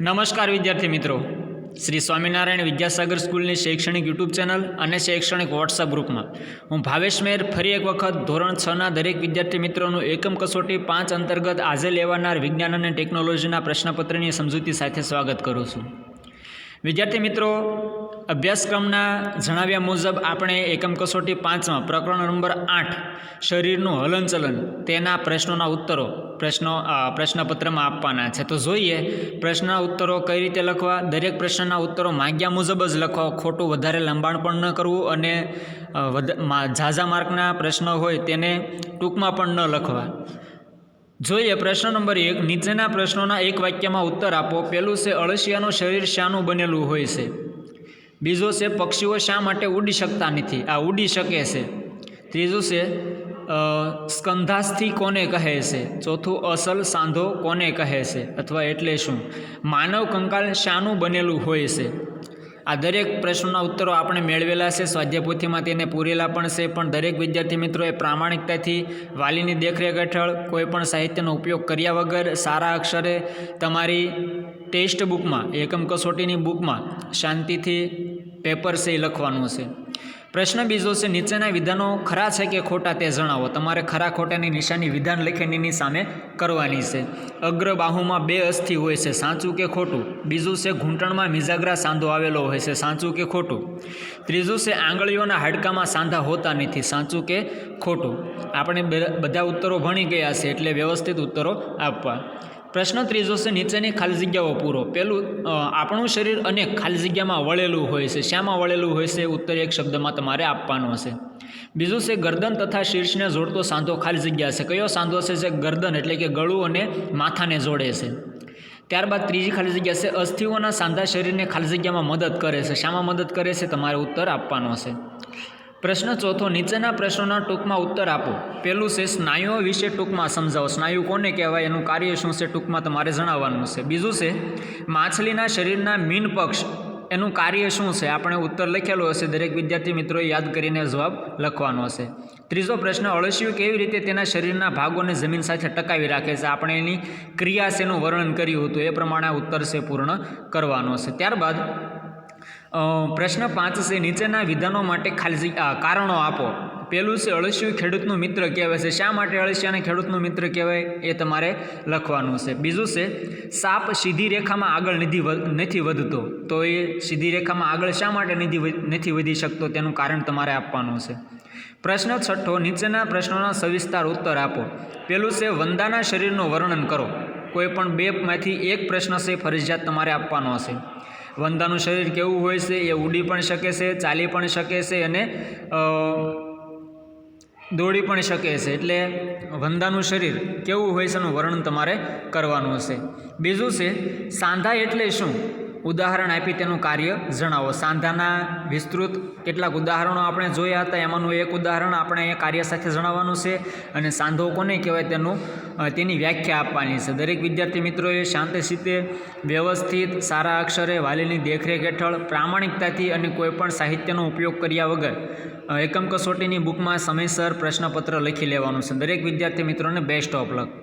નમસ્કાર વિદ્યાર્થી મિત્રો. શ્રી સ્વામિનારાયણ વિદ્યાસાગર સ્કૂલની શૈક્ષણિક યુટ્યુબ ચેનલ અને શૈક્ષણિક વોટ્સઅપ ગ્રુપમાં હું ભાવેશ મેર ફરી એક વખત ધોરણ છના દરેક વિદ્યાર્થી મિત્રોનું એકમ કસોટી પાંચ અંતર્ગત આજે લેવાનાર વિજ્ઞાન અને ટેકનોલોજીના પ્રશ્નપત્રની સમજૂતી સાથે સ્વાગત કરું છું. વિદ્યાર્થી મિત્રો અભ્યાસક્રમના જણાવ્યા મુજબ આપણે એકમ કસોટી પાંચમાં, પ્રકરણ નંબર આઠ, શરીરનું હલનચલન, તેના પ્રશ્નોના ઉત્તરો, પ્રશ્નો પ્રશ્નપત્રમાં આપવાના છે. તો જોઈએ, પ્રશ્નના ઉત્તરો કઈ રીતે લખવા? દરેક પ્રશ્નના ઉત્તરો માગ્યા મુજબ જ લખવા. ખોટું વધારે લંબાણ પણ ન કરવું અને ઝાઝા માર્કના પ્રશ્નો હોય તેને ટૂંકમાં પણ ન લખવા. જોઈએ, પ્રશ્ન નંબર એક, નીચેના પ્રશ્નોના એક વાક્યમાં ઉત્તર આપો. પહેલું છે, અળસિયાનું શરીર શાનું બનેલું હોય છે. બીજો છે, પક્ષીઓ શા માટે ઉડી શકતા નથી? આ ઉડી શકે છે. ત્રીજું છે સ્કંધાસ્થિ કોને કહે છે? ચોથું, અસલ સાંધો કોને કહે છે? અથવા એટલે શું? માનવ કંકાલ શાનું બનેલું હોય છે. આ દરેક પ્રશ્નોના ઉત્તરો આપણે મેળવેલા છે. સ્વાધ્યાયપોથીમાં તેને પૂરેલા પણ છે, પણ દરેક વિદ્યાર્થી મિત્રોએ પ્રામાણિકતાથી વાલીની દેખરેખ હેઠળ કોઈપણ સાહિત્યનો ઉપયોગ કર્યા વગર સારા અક્ષરે તમારી ટેક્સ્ટ બુકમાં, એકમ કસોટીની બુકમાં શાંતિથી પેપર છે એ લખવાનું છે. પ્રશ્ન બીજો છે, નીચેના વિધાનો ખરા છે કે ખોટા તે જણાવો. તમારે ખરા ખોટાની નિશાની વિધાન લખીની સામે કરવાની છે. અગ્ર બાહુમાં બે અસ્થિ હોય છે, સાચું કે ખોટું? બીજું છે, ઘૂંટણમાં મિજાગરા સાંધો આવેલો હોય છે, સાચું કે ખોટું? ત્રીજું છે, આંગળીઓના હાડકામાં સાંધા હોતા નથી, સાચું કે ખોટું? આપણે બધા ઉત્તરો ભણી ગયા છે, એટલે વ્યવસ્થિત ઉત્તરો આપવા. પ્રશ્ન ત્રીજો છે, નીચેની ખાલી જગ્યાઓ પૂરો. પહેલું આપણું શરીર અનેક ખાલી જગ્યામાં વળેલું હોય છે. શામાં વળેલું હોય છે, ઉત્તર એક શબ્દમાં તમારે આપવાનો છે બીજું છે, ગરદન તથા શીર્ષને જોડતો સાંધો ખાલી જગ્યા છે. કયો સાંધો છે, જે ગરદન એટલે કે ગળું અને માથાને જોડે છે? ત્યારબાદ ત્રીજી ખાલી જગ્યા છે, અસ્થિઓના સાંધા શરીરને ખાલી જગ્યામાં મદદ કરે છે. શામાં મદદ કરે છે, તમારે ઉત્તર આપવાનો છે પ્રશ્ન ચોથો, નીચેના પ્રશ્નોના ટૂંકમાં ઉત્તર આપો. પહેલું છે સ્નાયુઓ વિશે ટૂંકમાં સમજાવો. સ્નાયુ કોને કહેવાય? એનું કાર્ય શું છે? ટૂંકમાં તમારે જણાવવાનું છે. બીજું છે માછલીના શરીરના મીન પક્ષ, એનું કાર્ય શું છે? આપણે ઉત્તર લખેલો હશે. દરેક વિદ્યાર્થી મિત્રોએ યાદ કરીને જવાબ લખવાનો હશે ત્રીજો પ્રશ્ન, અળસિયું કેવી રીતે તેના શરીરના ભાગોને જમીન સાથે ટકાવી રાખે છે? આપણે એની ક્રિયા એનું વર્ણન કર્યું હતું? એ પ્રમાણે ઉત્તર છે પૂર્ણ કરવાનો છે. ત્યારબાદ પ્રશ્ન પાંચ છે, નીચેના વિધાનો માટે ખાલી કારણો આપો. પહેલું છે, અળસિયું ખેડૂતનું મિત્ર કહેવાય છે. શા માટે અળસિયાને ખેડૂતનું મિત્ર કહેવાય? એ તમારે લખવાનું છે. બીજું છે, સાપ સીધી રેખામાં આગળ નિધિ નથી વધતો. તો એ સીધી રેખામાં આગળ શા માટે નિધિ નથી વધી શકતો? તેનું કારણ તમારે આપવાનું છે. પ્રશ્ન છઠ્ઠો, નીચેના પ્રશ્નોના સવિસ્તાર ઉત્તર આપો. પહેલું છે, વંદાના શરીરનું વર્ણન કરો. કોઈ પણ બેમાંથી એક પ્રશ્ન છે, ફરજિયાત તમારે આપવાનો હશે. વંદાનું શરીર કેવું હોય છે, એ ઉડી પણ શકે છે, ચાલી પણ શકે છે અને દોડી પણ શકે છે. એટલે વંદાનું શરીર કેવું હોય છે એનું વર્ણન તમારે કરવાનું હશે. બીજું છે, સાંધા એટલે શું? ઉદાહરણ આપી તેનું કાર્ય જણાવો. સાંધાના વિસ્તૃત કેટલાક ઉદાહરણો આપણે જોયા હતા. એમાંનું એક ઉદાહરણ આપણે અહીંયા કાર્ય સાથે જણાવવાનું છે અને સાંધો કોને કહેવાય તેનું તેની વ્યાખ્યા આપવાની છે. દરેક વિદ્યાર્થી મિત્રોએ શાંતિશીતે વ્યવસ્થિત, સારા અક્ષરે વાલીની દેખરેખ હેઠળ પ્રામાણિકતાથી અને કોઈપણ સાહિત્યનો ઉપયોગ કર્યા વગર એકમ કસોટીની બુકમાં સમયસર પ્રશ્નપત્ર લખી લેવાનું છે. દરેક વિદ્યાર્થી મિત્રોને બેસ્ટ ઓફ લક